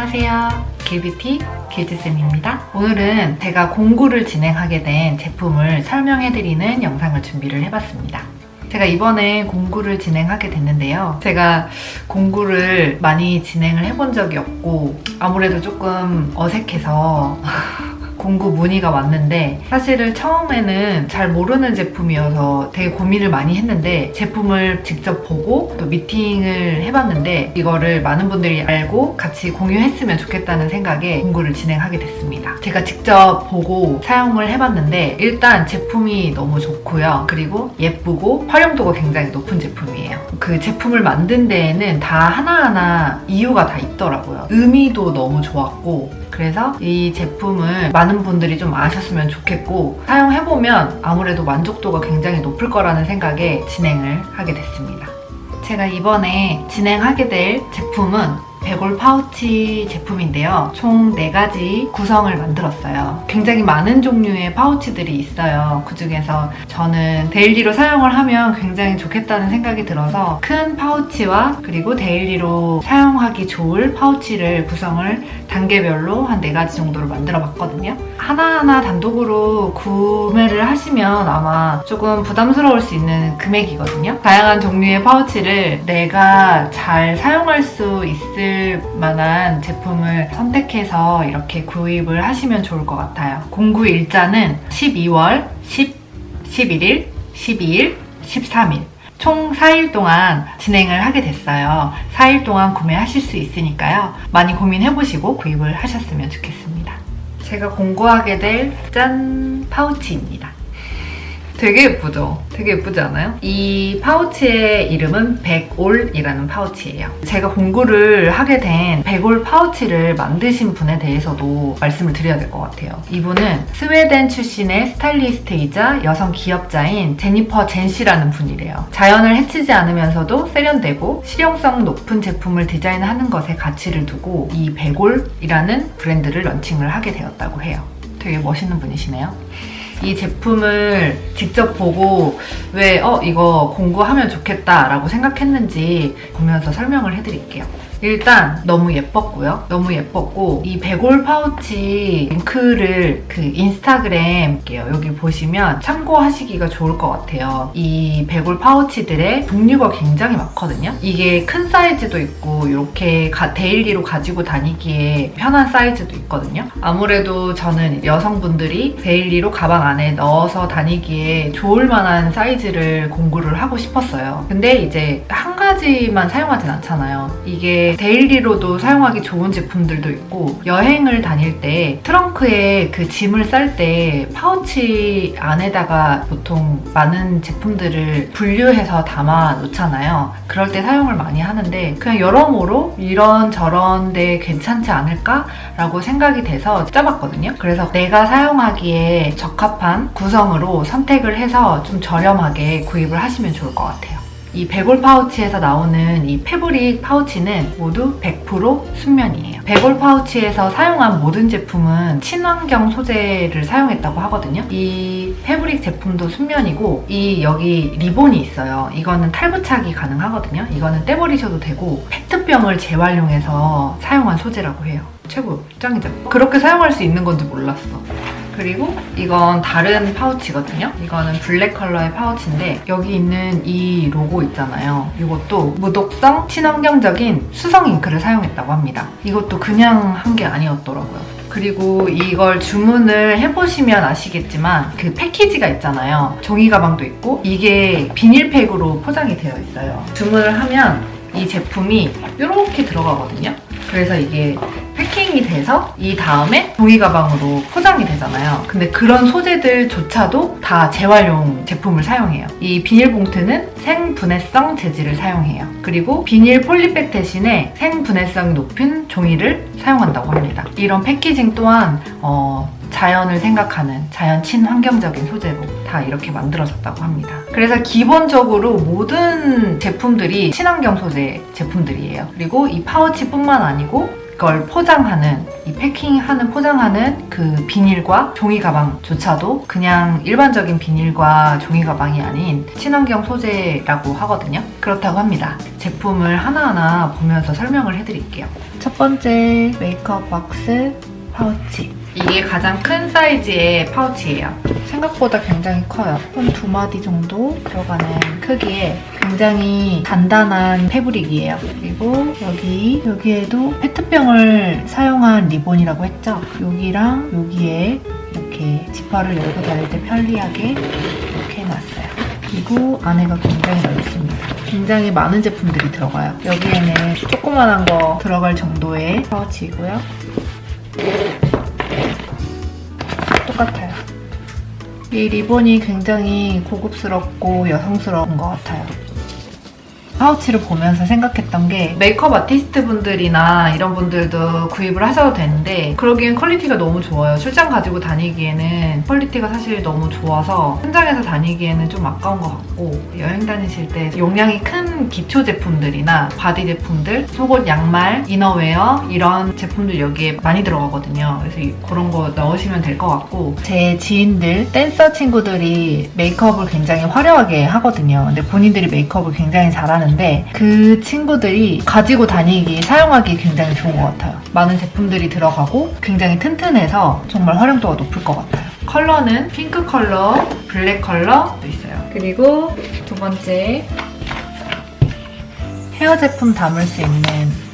안녕하세요. 길뷰티 길즈쌤입니다. 오늘은 제가 공구를 진행하게 된 제품을 설명해드리는 영상을 준비를 해봤습니다. 제가 이번에 공구를 진행하게 됐는데요. 제가 공구를 많이 진행을 해본 적이 없고 아무래도 조금 어색해서 공구 문의가 왔는데 사실은 처음에는 잘 모르는 제품이어서 되게 고민을 많이 했는데 제품을 직접 보고 또 미팅을 해봤는데 이거를 많은 분들이 알고 같이 공유했으면 좋겠다는 생각에 공구를 진행하게 됐습니다. 제가 직접 보고 사용을 해봤는데 일단 제품이 너무 좋고요. 그리고 예쁘고 활용도가 굉장히 높은 제품이에요. 그 제품을 만든 데에는 다 하나하나 이유가 다 있더라고요. 의미도 너무 좋았고 그래서 이 제품을 많은 분들이 좀 아셨으면 좋겠고 사용해보면 아무래도 만족도가 굉장히 높을 거라는 생각에 진행을 하게 됐습니다. 제가 이번에 진행하게 될 제품은 베골 파우치 제품인데요. 총 4가지 구성을 만들었어요. 굉장히 많은 종류의 파우치들이 있어요. 그 중에서 저는 데일리로 사용을 하면 굉장히 좋겠다는 생각이 들어서 큰 파우치와 그리고 데일리로 사용하기 좋을 파우치를 구성을 단계별로 한 4가지 정도로 만들어 봤거든요. 하나하나 단독으로 구매를 하시면 아마 조금 부담스러울 수 있는 금액이거든요. 다양한 종류의 파우치를 내가 잘 사용할 수 있을 만한 제품을 선택해서 이렇게 구입을 하시면 좋을 것 같아요. 공구 일자는 12월 10, 11일, 12일, 13일 총 4일 동안 진행을 하게 됐어요. 4일 동안 구매하실 수 있으니까요. 많이 고민해보시고 구입을 하셨으면 좋겠습니다. 제가 공구하게 될 짠 파우치입니다. 되게 예쁘죠? 되게 예쁘지 않아요? 이 파우치의 이름은 백올이라는 파우치예요. 제가 공구를 하게 된 백올 파우치를 만드신 분에 대해서도 말씀을 드려야 될 것 같아요. 이분은 스웨덴 출신의 스타일리스트이자 여성 기업자인 제니퍼 젠 씨라는 분이래요. 자연을 해치지 않으면서도 세련되고 실용성 높은 제품을 디자인하는 것에 가치를 두고 이 백올이라는 브랜드를 런칭을 하게 되었다고 해요. 되게 멋있는 분이시네요. 이 제품을 직접 보고 왜, 어, 이거 공구하면 좋겠다라고 생각했는지 보면서 설명을 해드릴게요. 일단 너무 예뻤고요. 너무 예뻤고 이 베골 파우치 링크를 그 인스타그램 할게요. 여기 보시면 참고하시기가 좋을 것 같아요. 이 베골 파우치들의 종류가 굉장히 많거든요. 이게 큰 사이즈도 있고 이렇게 가- 데일리로 가지고 다니기에 편한 사이즈도 있거든요. 아무래도 저는 여성분들이 데일리로 가방 안에 넣어서 다니기에 좋을 만한 사이즈를 공구를 하고 싶었어요. 근데 이제 한 가지만 사용하진 않잖아요. 이게 데일리로도 사용하기 좋은 제품들도 있고 여행을 다닐 때 트렁크에 그 짐을 쌀 때 파우치 안에다가 보통 많은 제품들을 분류해서 담아 놓잖아요. 그럴 때 사용을 많이 하는데 그냥 여러모로 이런 저런 데 괜찮지 않을까라고 생각이 돼서 짜봤거든요. 그래서 내가 사용하기에 적합한 구성으로 선택을 해서 좀 저렴하게 구입을 하시면 좋을 것 같아요. 이 베골 파우치에서 나오는 이 패브릭 파우치는 모두 100% 순면이에요. 베골 파우치에서 사용한 모든 제품은 친환경 소재를 사용했다고 하거든요. 이 패브릭 제품도 순면이고 이 여기 리본이 있어요. 이거는 탈부착이 가능하거든요. 이거는 떼버리셔도 되고 페트병을 재활용해서 사용한 소재라고 해요. 최고 짱이죠. 그렇게 사용할 수 있는 건지 몰랐어. 그리고 이건 다른 파우치거든요. 이거는 블랙 컬러의 파우치인데 여기 있는 이 로고 있잖아요. 이것도 무독성 친환경적인 수성 잉크를 사용했다고 합니다. 이것도 그냥 한 게 아니었더라고요. 그리고 이걸 주문을 해보시면 아시겠지만 그 패키지가 있잖아요. 종이 가방도 있고 이게 비닐팩으로 포장이 되어 있어요. 주문을 하면 이 제품이 이렇게 들어가거든요. 그래서 이게 패킹이 돼서 이 다음에 종이 가방으로 포장이 되잖아요. 근데 그런 소재들조차도 다 재활용 제품을 사용해요. 이 비닐봉투는 생분해성 재질을 사용해요. 그리고 비닐 폴리백 대신에 생분해성이 높은 종이를 사용한다고 합니다. 이런 패키징 또한 어, 자연을 생각하는 자연 친환경적인 소재로 다 이렇게 만들어졌다고 합니다. 그래서 기본적으로 모든 제품들이 친환경 소재 제품들이에요. 그리고 이 파우치뿐만 아니고 걸 포장하는 이 패킹하는 포장하는 그 비닐과 종이 가방조차도 그냥 일반적인 비닐과 종이 가방이 아닌 친환경 소재라고 하거든요. 그렇다고 합니다. 제품을 하나하나 보면서 설명을 해드릴게요. 첫 번째 메이크업 박스 파우치. 이게 가장 큰 사이즈의 파우치예요. 생각보다 굉장히 커요. 한 두 마디 정도 들어가는 크기에 굉장히 단단한 패브릭이에요. 그리고 여기 여기에도 페트병을 사용한 리본이라고 했죠. 여기랑 여기에 이렇게 지퍼를 열고 다닐 때 편리하게 이렇게 해놨어요. 그리고 안에가 굉장히 넓습니다. 굉장히 많은 제품들이 들어가요. 여기에는 조그만한 거 들어갈 정도의 파우치이고요. 똑같아요. 이 리본이 굉장히 고급스럽고 여성스러운 것 같아요. 파우치를 보면서 생각했던 게 메이크업 아티스트 분들이나 이런 분들도 구입을 하셔도 되는데 그러기엔 퀄리티가 너무 좋아요. 출장 가지고 다니기에는 퀄리티가 사실 너무 좋아서 현장에서 다니기에는 좀 아까운 것 같고 여행 다니실 때 용량이 큰 기초 제품들이나 바디 제품들, 속옷, 양말, 이너웨어 이런 제품들 여기에 많이 들어가거든요. 그래서 이- 그런 거 넣으시면 될 것 같고 제 지인들, 댄서 친구들이 메이크업을 굉장히 화려하게 하거든요. 근데 본인들이 메이크업을 굉장히 잘하는 데 그 친구들이 가지고 다니기, 사용하기 굉장히 좋은 것 같아요. 많은 제품들이 들어가고 굉장히 튼튼해서 정말 활용도가 높을 것 같아요. 컬러는 핑크 컬러, 블랙 컬러 도 있어요. 그리고 두 번째 헤어 제품 담을 수 있는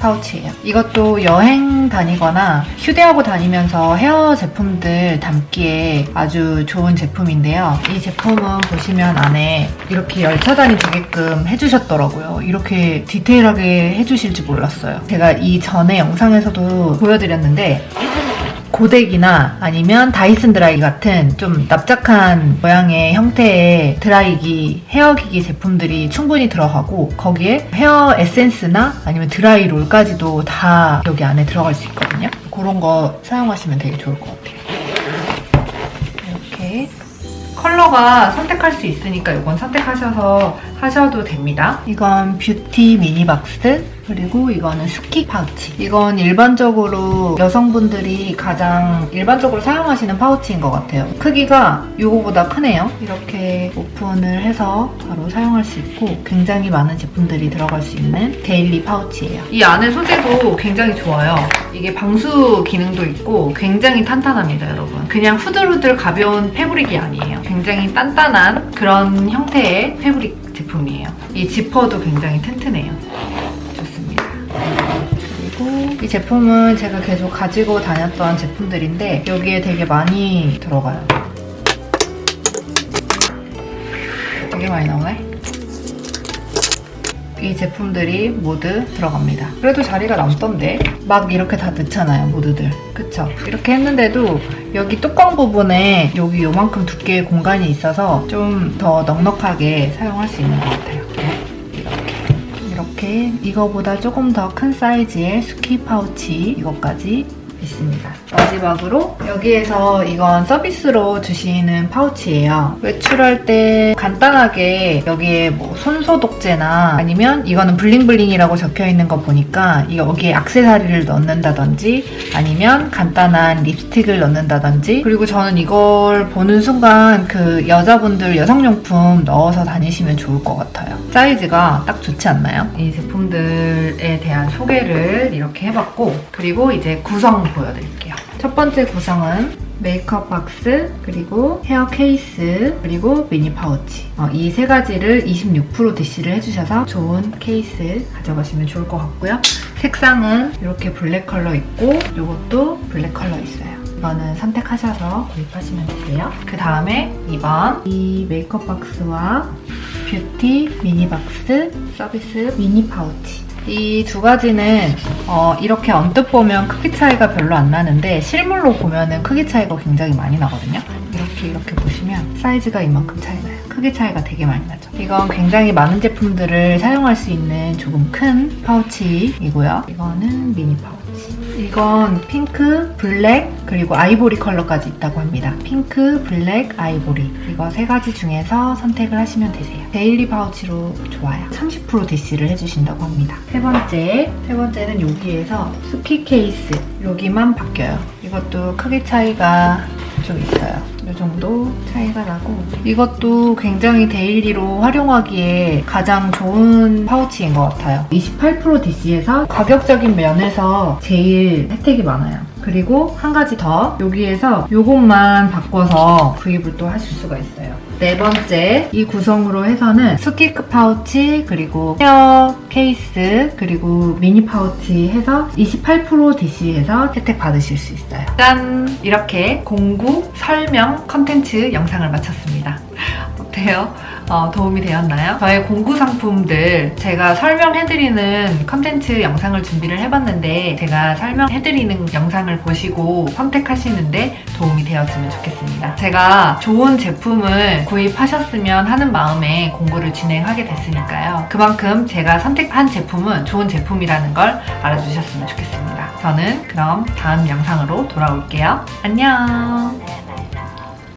파우치예요. 이것도 여행 다니거나 휴대하고 다니면서 헤어 제품들 담기에 아주 좋은 제품인데요. 이 제품은 보시면 안에 이렇게 열 차단이 되게끔 해주셨더라고요. 이렇게 디테일하게 해주실 줄 몰랐어요. 제가 이 전에 영상에서도 보여드렸는데 고데기나 아니면 다이슨 드라이기 같은 좀 납작한 모양의 형태의 드라이기, 헤어기기 제품들이 충분히 들어가고 거기에 헤어 에센스나 아니면 드라이 롤까지도 다 여기 안에 들어갈 수 있거든요. 그런 거 사용하시면 되게 좋을 것 같아요. 이렇게 컬러가 선택할 수 있으니까 이건 선택하셔서 하셔도 됩니다. 이건 뷰티 미니박스 그리고 이거는 스키 파우치. 이건 일반적으로 여성분들이 가장 일반적으로 사용하시는 파우치인 것 같아요. 크기가 이거보다 크네요. 이렇게 오픈을 해서 바로 사용할 수 있고 굉장히 많은 제품들이 들어갈 수 있는 데일리 파우치예요. 이 안에 소재도 굉장히 좋아요. 이게 방수 기능도 있고 굉장히 탄탄합니다, 여러분. 그냥 후들후들 가벼운 패브릭이 아니에요. 굉장히 단단한 그런 형태의 패브릭 제품이에요. 이 지퍼도 굉장히 튼튼해요. 좋습니다. 그리고 이 제품은 제가 계속 가지고 다녔던 제품들인데 여기에 되게 많이 들어가요. 되게 많이 나오네. 이 제품들이 모두 들어갑니다. 그래도 자리가 남던데? 막 이렇게 다 넣잖아요, 모두들. 그쵸? 이렇게 했는데도 여기 뚜껑 부분에 여기 요만큼 두께의 공간이 있어서 좀 더 넉넉하게 사용할 수 있는 것 같아요. 이렇게. 이렇게 이거보다 조금 더 큰 사이즈의 스키 파우치 이것까지 있습니다. 마지막으로 여기에서 이건 서비스로 주시는 파우치예요. 외출할 때 간단하게 여기에 뭐 손소독제나 아니면 이거는 블링블링이라고 적혀 있는 거 보니까 여기에 악세사리를 넣는다든지 아니면 간단한 립스틱을 넣는다든지 그리고 저는 이걸 보는 순간 그 여자분들 여성용품 넣어서 다니시면 좋을 것 같아요. 사이즈가 딱 좋지 않나요? 이 제품들에 대한 소개를 이렇게 해봤고 그리고 이제 구성 보여드릴게요. 첫 번째 구성은 메이크업 박스, 그리고 헤어 케이스, 그리고 미니 파우치. 어, 이세 가지를 26% DC를 해주셔서 좋은 케이스 가져가시면 좋을 것 같고요. 색상은 이렇게 블랙 컬러 있고 이것도 블랙 컬러 있어요. 이거는 선택하셔서 구입하시면 되세요. 그 다음에 2번 이 메이크업 박스와 뷰티 미니 박스 서비스 미니 파우치 이 두 가지는 어, 이렇게 언뜻 보면 크기 차이가 별로 안 나는데 실물로 보면은 크기 차이가 굉장히 많이 나거든요. 이렇게 이렇게 보시면 사이즈가 이만큼 차이 나요. 크기 차이가 되게 많이 나죠. 이건 굉장히 많은 제품들을 사용할 수 있는 조금 큰 파우치이고요. 이거는 미니 파우치. 이건 핑크, 블랙, 그리고 아이보리 컬러까지 있다고 합니다. 핑크, 블랙, 아이보리. 이거 세 가지 중에서 선택을 하시면 되세요. 데일리 파우치로 좋아요. 30% DC를 해주신다고 합니다. 세 번째, 세 번째는 여기에서 스키 케이스. 여기만 바뀌어요. 이것도 크기 차이가 좀 있어요. 이 정도 차이가 나고 이것도 굉장히 데일리로 활용하기에 가장 좋은 파우치인 것 같아요. 28% DC에서 가격적인 면에서 제일 혜택이 많아요. 그리고 한 가지 더 여기에서 이것만 바꿔서 구입을 또 하실 수가 있어요. 네 번째 이 구성으로 해서는 스키크 파우치 그리고 헤어 케이스 그리고 미니 파우치 해서 28% DC에서 혜택 받으실 수 있어요. 짠! 이렇게 공구 설명 컨텐츠 영상을 마쳤습니다. 어때요? 어, 도움이 되었나요? 저의 공구 상품들 제가 설명해드리는 컨텐츠 영상을 준비를 해봤는데 제가 설명해드리는 영상을 보시고 선택하시는데 도움이 되었으면 좋겠습니다. 제가 좋은 제품을 구입하셨으면 하는 마음에 공구를 진행하게 됐으니까요. 그만큼 제가 선택한 제품은 좋은 제품이라는 걸 알아주셨으면 좋겠습니다. 저는 그럼 다음 영상으로 돌아올게요. 안녕!